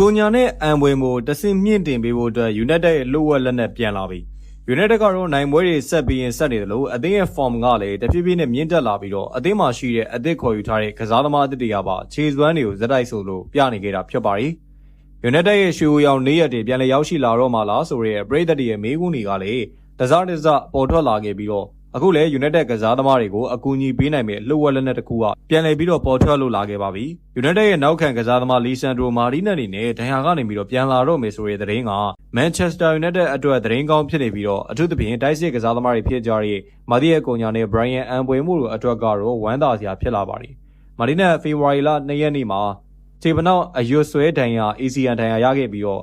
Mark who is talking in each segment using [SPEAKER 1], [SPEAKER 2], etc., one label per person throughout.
[SPEAKER 1] ကိုညာနဲ့အံပွဲမို့တဆင့်မြင့်တင်ပေးဖို့အတွက် United ရဲ့လိုဝက်လက်နဲ့ပြန်လာပြီ United ကတော့နိုင်ပွဲတွေဆက်ပြီးရင်ဆက်နေတယ်လို့အသင်းရဲ့ form ကလည်းတဖြည်းဖြည်းနဲ့မြင့်တက်လာပြီးတော့အသင်းမှာရှိတဲ့အသစ်ခေါ်ယူထားတဲ့ကစားသမားအသစ်တွေကပါခြေစွမ်းတွေကိုဇက်တိုက်ဆိုလို့ပြနေကြတာဖြစ်ပါတယ် United ရဲ့ရွှေဦးရောင်နေ့ရက်တွေပြန်လည်ရောက်ရှိလာတော့မှလားဆိုရဲပရိသတ်တွေရဲ့မေးခွန်းတွေကလည်းတစားတစားပေါ်ထွက်လာခဲ့ပြီးတော့ အခုလည်း United ကစားသမားတွေကိုအကူအညီပေးနိုင်မဲ့လှုပ်ဝက်လက်နက်တစ်ခုကပြန်လည်ပြီးတော့ပေါ်ထွက်လို့လာခဲ့ပါပြီ United ရဲ့နောက်ခံကစားသမားလီဆန်ဒရိုမာရီနက်အနေနဲ့ဒဏ်ရာကနေပြီးတော့ပြန်လာတော့မယ်ဆိုတဲ့သတင်းက Manchester United အတွက်သတင်းကောင်းဖြစ်နေပြီးတော့အထူးသဖြင့်တိုက်စစ်ကစားသမားတွေဖြစ်ကြတဲ့မာဒီယက်ကိုညာနဲ့ Brian အန်ပွဲမှုတို့အတွက်ကတော့ဝမ်းသာစရာဖြစ်လာပါတယ်မာဒီနက်ဖေဖော်ဝါရီလ2ရက်နေ့မှာခြေပနောက်အရွတ်ဆွဲဒဏ်ရာ ACN ဒဏ်ရာရခဲ့ပြီးတော့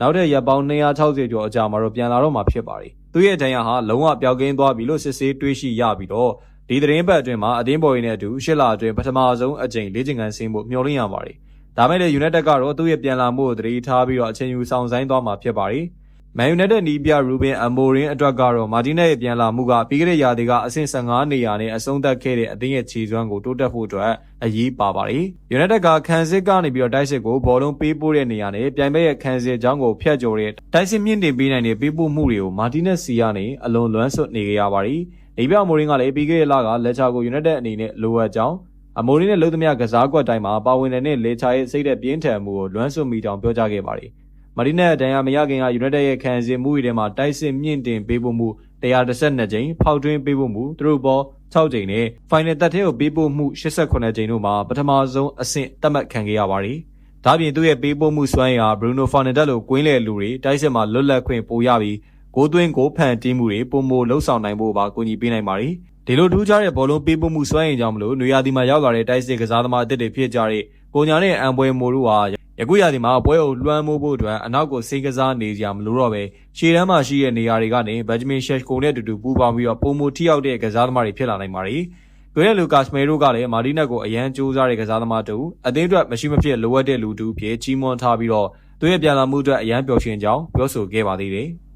[SPEAKER 1] နောက်တဲ့ရက်ပေါင်း260ကျော်အကြာမှာတော့ပြန်လာတော့မှာဖြစ်ပါတယ်။သူ့ရဲ့ဒဏ်ရာဟာလုံးဝပျောက်ကင်းသွားပြီလို့စစ်ဆေးတွေးရှိရပြီးတော့ဒီသတင်းပတ်အတွင်းမှာအသင်းပေါ်ရင်းနဲ့အတူရှစ်လအတွင်းပထမဆုံးအကြိမ်လေ့ကျင့်ခန်းဆင်းဖို့မျှော်လင့်ရပါတယ်။ဒါမဲ့လည်း United ကတော့သူ့ရဲ့ပြန်လာမှုကိုသတိထားပြီးတော့အချိန်ယူဆောင်ဆိုင်သွားမှာဖြစ်ပါတယ်။ Man United နီးပြရူဘင်အမိုရင်အတွက်ကတော့မာတီနက်ရဲ့ပြန်လာမှုကပြီးခဲ့တဲ့ရာသီကအဆင့်15နေရာနဲ့အဆုံးသတ်ခဲ့တဲ့အသင်းရဲ့ခြေစွမ်းကိုတိုးတက်ဖို့အတွက်အရေးပါပါတယ်။ United ကခံစစ်ကနေပြီးတော့တိုက်စစ်ကိုဘောလုံးပေးပို့တဲ့နေရာနဲ့ပြိုင်ဘက်ရဲ့ခံစစ်အကြောင်းကိုဖျက်ကျော်တဲ့တိုက်စစ်မြင့်တင်ပေးနိုင်တဲ့ပေးပို့မှုတွေကိုမာတီနက်စီကနေအလွန်လွမ်းဆွတ်နေကြရပါတယ်။နေပြမိုရင်ကလည်းပြီးခဲ့တဲ့လကလက်ချာကို United အနေနဲ့လိုအပ်ကြောင်းအမိုရီနဲ့လုံသမျှကစားကွက်တိုင်းမှာပါဝင်တဲ့လေချာရဲ့စိတ်သက်ပြင်းထန်မှုကိုလွမ်းဆွမိကြောင်းပြောကြားခဲ့ပါတယ်။ မာရီနက်ဒဏ်ရာမရခင်က United ရဲ့ခံစစ်မှုတွေထဲမှာတိုက်စစ်မြင့်တင်ပေးဖို့မှု132ကြိမ်ဖောက်တွင်းပေးဖို့မှုသူတို့ဘော6ကြိမ်နဲ့ final တက်ထဲကိုပေးဖို့မှု88ကြိမ်တို့မှာပထမဆုံးအဆင့်သတ်မှတ်ခံခဲ့ရပါတယ်။ဒါပြင်သူ့ရဲ့ပေးပို့မှုစွမ်းရည်ဟာ Bruno Fernandes လိုကွင်းလေလူတွေတိုက်စစ်မှာလွတ်လပ်ခွင့်ပိုရပြီးဂိုးသွင်းကိုဖန်တီးမှုတွေပုံမလှုပ်ဆောင်နိုင်ဖို့ပါကူညီပေးနိုင်ပါတယ်။ဒီလိုထူးခြားတဲ့ဘောလုံးပေးပို့မှုစွမ်းရည်ကြောင့်မလို့နွေရာသီမှာရောက်လာတဲ့တိုက်စစ်ကစားသမားအသစ်တွေဖြစ်ကြတဲ့ကိုညာနဲ့အန်ပွဲမိုတို့ဟာ ယခုရာသီမှာပွဲကိုလွှမ်းမိုးဖို့အတွက်အနောက်ကိုစိတ်ကစားနေကြမလို့တော့ပဲရှေ့တန်းမှာရှိတဲ့နေရာတွေကနေဘက်ဂျမင်ရှက်ကိုနဲ့အတူတူပူးပေါင်းပြီးတော့ပုံမထိရောက်တဲ့ကစားသမားတွေဖြစ်လာနိုင်ပါတယ်။ကွေးရလူကာရှမဲတို့ကလည်းမာဒီနက်ကိုအရန်ကြိုးစားတဲ့ကစားသမားတူအသင်းအတွက်မရှိမဖြစ်လိုအပ်တဲ့လူတူဖြစ်ချီးမွမ်းထားပြီးတော့သူရဲ့ပြန်လာမှုအတွက်အရန်ပျော်ရွှင်ကြောင်းပြောဆိုခဲ့ပါသေးတယ်။